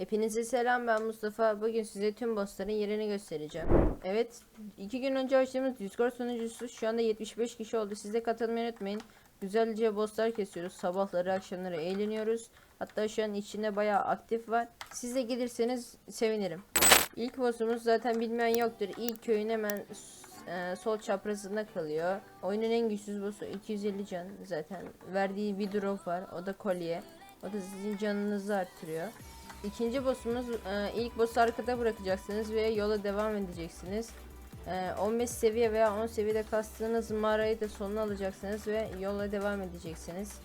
Hepinize selam ben Mustafa. Bugün size tüm bossların yerini göstereceğim. Evet, iki gün önce açtığımız Discord sunucusu şu anda 75 kişi oldu. Siz de katılmayı unutmayın. Güzelce bosslar kesiyoruz. Sabahları akşamları eğleniyoruz. Hatta şu an içinde bayağı aktif var. Siz de gelirseniz sevinirim. İlk boss'umuz zaten bilmeyen yoktur. İlk köyün hemen e, sol çaprazında kalıyor. Oyunun en güçsüz boss'u 250 can zaten. Verdiği bir drop var. O da kolye. O da sizin canınızı artırıyor. İkinci boss'umuz e, ilk boss'u arkada bırakacaksınız ve yola devam edeceksiniz. E, 15 seviye veya 10 seviyede kastığınız mağarayı da sonuna alacaksınız ve yola devam edeceksiniz.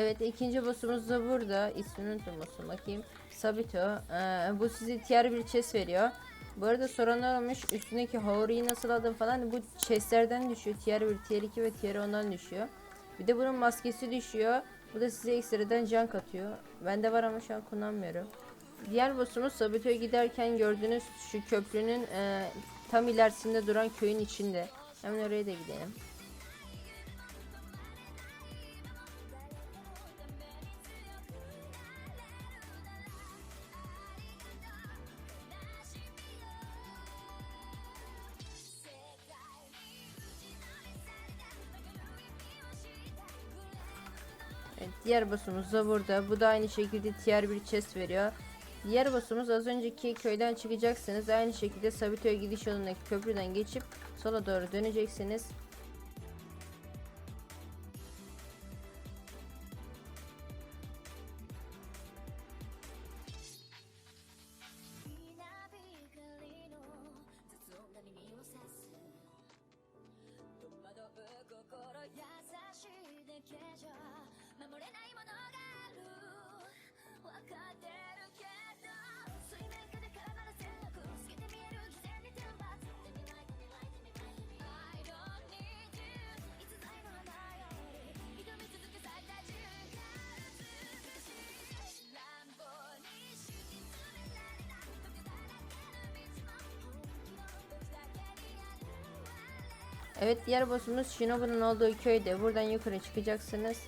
Evet ikinci boss'umuz da burada. İsmini unuttum boss'un bakayım. Sabito. Ee, bu size tier bir chest veriyor. Bu arada soranlar olmuş üstündeki Haori'yi nasıl aldım falan. Bu chestlerden düşüyor. Tier 1, tier 2 ve tier 10'dan düşüyor. Bir de bunun maskesi düşüyor. Bu da size ekstradan can katıyor. Bende var ama şu an kullanmıyorum. Diğer boss'umuz Sabito'ya giderken gördüğünüz şu köprünün e, tam ilerisinde duran köyün içinde. Hemen oraya da gidelim. Evet, diğer boss'umuz da burada. Bu da aynı şekilde tier bir chest veriyor. Diğer boss'umuz az önceki köyden çıkacaksınız. Aynı şekilde Sabito'ya gidiş yolundaki köprüden geçip sola doğru döneceksiniz. Evet diğer boss'umuz Shinobu'nun olduğu köyde. Buradan yukarı çıkacaksınız.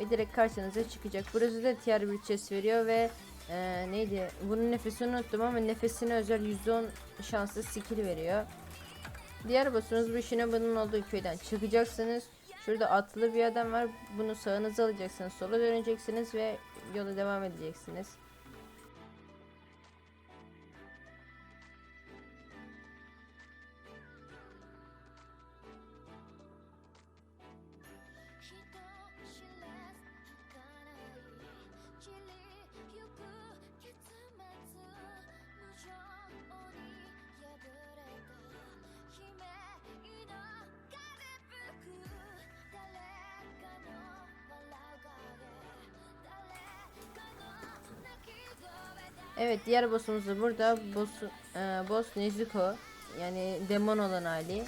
Ve direkt karşınıza çıkacak. Burası da tier chest veriyor ve e, neydi? Bunun nefesini unuttum ama nefesine özel %10 şanslı skill veriyor. Diğer boss'umuz bu Shinobu'nun olduğu köyden çıkacaksınız. Şurada atlı bir adam var. Bunu sağınıza alacaksınız. Sola döneceksiniz ve yola devam edeceksiniz. Evet diğer boss'umuz da burada. Boss, e, boss Nezuko. Yani demon olan hali.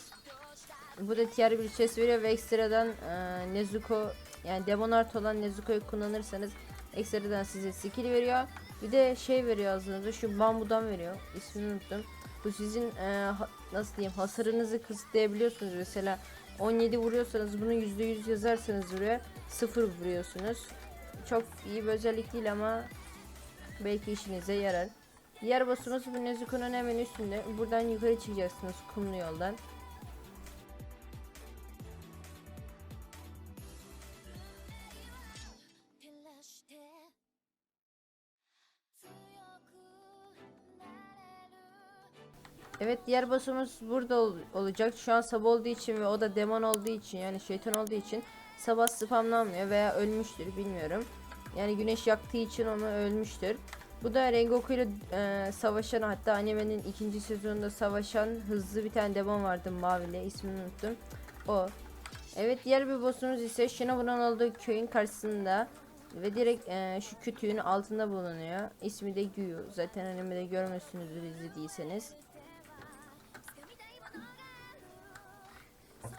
Bu da tier bir chest veriyor ve ekstradan e, Nezuko yani demon art olan Nezuko'yu kullanırsanız ekstradan size skill veriyor. Bir de şey veriyor aslında şu bambudan veriyor. İsmini unuttum. Bu sizin e, nasıl diyeyim hasarınızı kısıtlayabiliyorsunuz. Mesela 17 vuruyorsanız bunu %100 yazarsanız buraya 0 vuruyorsunuz. Çok iyi bir özellik değil ama belki işinize yarar. Diğer boss'umuz bu Nezuko'nun hemen üstünde. Buradan yukarı çıkacaksınız kumlu yoldan. Evet diğer boss'umuz burada ol- olacak. Şu an sabah olduğu için ve o da demon olduğu için yani şeytan olduğu için sabah spamlanmıyor veya ölmüştür bilmiyorum. Yani güneş yaktığı için onu ölmüştür. Bu da Rengoku ile e, savaşan hatta animenin ikinci sezonunda savaşan hızlı bir tane demon vardı mavili ismini unuttum. O. Evet diğer bir boss'umuz ise Shinobu'nun olduğu köyün karşısında ve direkt e, şu kütüğün altında bulunuyor. İsmi de Gyu. Zaten animede görmüşsünüzdür izlediyseniz.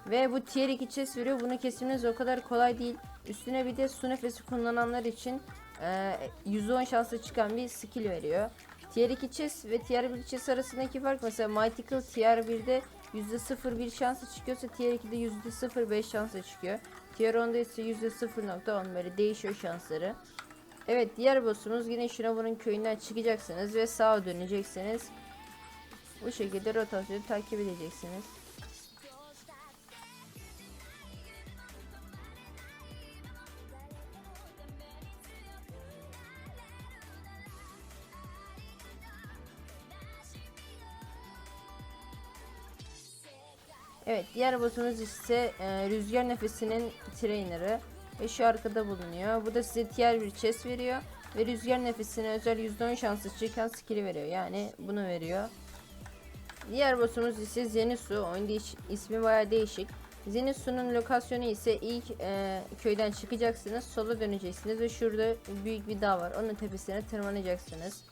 Ve bu tier 2 chest veriyor. Bunu kesiminiz o kadar kolay değil. Üstüne bir de su nefesi kullananlar için e, %10 şanslı çıkan bir skill veriyor. Tier 2 chest ve tier 1 chest arasındaki fark mesela Mythical tier 1'de %01 şanslı çıkıyorsa tier 2'de %05 şanslı çıkıyor. Tier 10'da ise %0.10 böyle değişiyor şansları. Evet diğer boss'umuz yine Shinobu'nun köyünden çıkacaksınız ve sağa döneceksiniz. Bu şekilde rotasyonu takip edeceksiniz. Evet diğer boss'umuz ise e, rüzgar nefesinin trainer'ı ve şu arkada bulunuyor. Bu da size tier bir chest veriyor ve rüzgar nefesine özel %10 şanslı çıkan skill'i veriyor. Yani bunu veriyor. Diğer boss'umuz ise Zenitsu. Oyun değiş ismi baya değişik. Zenitsu'nun lokasyonu ise ilk e, köyden çıkacaksınız. Sola döneceksiniz ve şurada büyük bir dağ var. Onun tepesine tırmanacaksınız.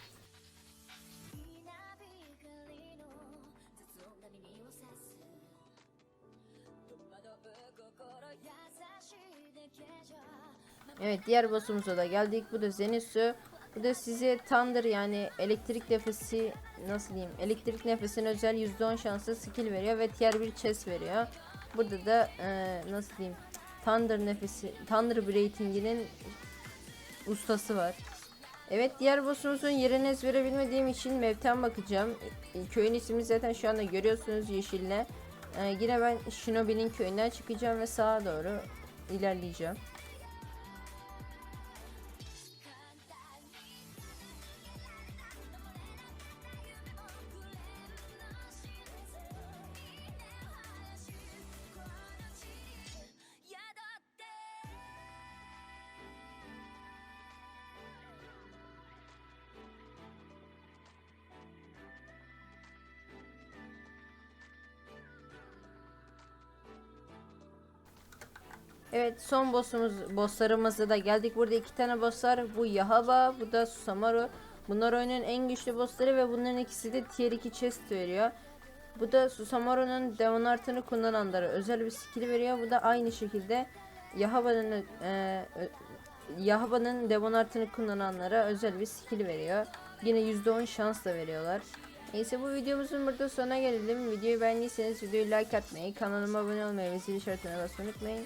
Evet diğer boss'umuza da geldik. Bu da Zenitsu. Bu da size Thunder yani elektrik nefesi nasıl diyeyim? Elektrik nefesine özel %10 şanslı skill veriyor ve tier bir chest veriyor. Burada da e, nasıl diyeyim? Thunder nefesi, Thunder Breathing'inin ustası var. Evet diğer boss'umuzun yerini ezbere bilmediğim için map'ten bakacağım. E, Köyün ismini zaten şu anda görüyorsunuz yeşille. E, yine ben Shinobi'nin köyünden çıkacağım ve sağa doğru ilerleyeceğim. Evet son boss'umuz bosslarımıza da geldik. Burada iki tane boss var. Bu Yahaba, bu da Susamaru. Bunlar oyunun en güçlü bossları ve bunların ikisi de tier 2 chest veriyor. Bu da Susamaru'nun Demon Art'ını kullananlara özel bir skill veriyor. Bu da aynı şekilde Yahaba'nın e, Yahaba'nın Demon Art'ını kullananlara özel bir skill veriyor. Yine %10 şans da veriyorlar. Neyse bu videomuzun burada sonuna gelelim. Videoyu beğendiyseniz videoyu like atmayı, kanalıma abone olmayı ve zil işaretine basmayı unutmayın.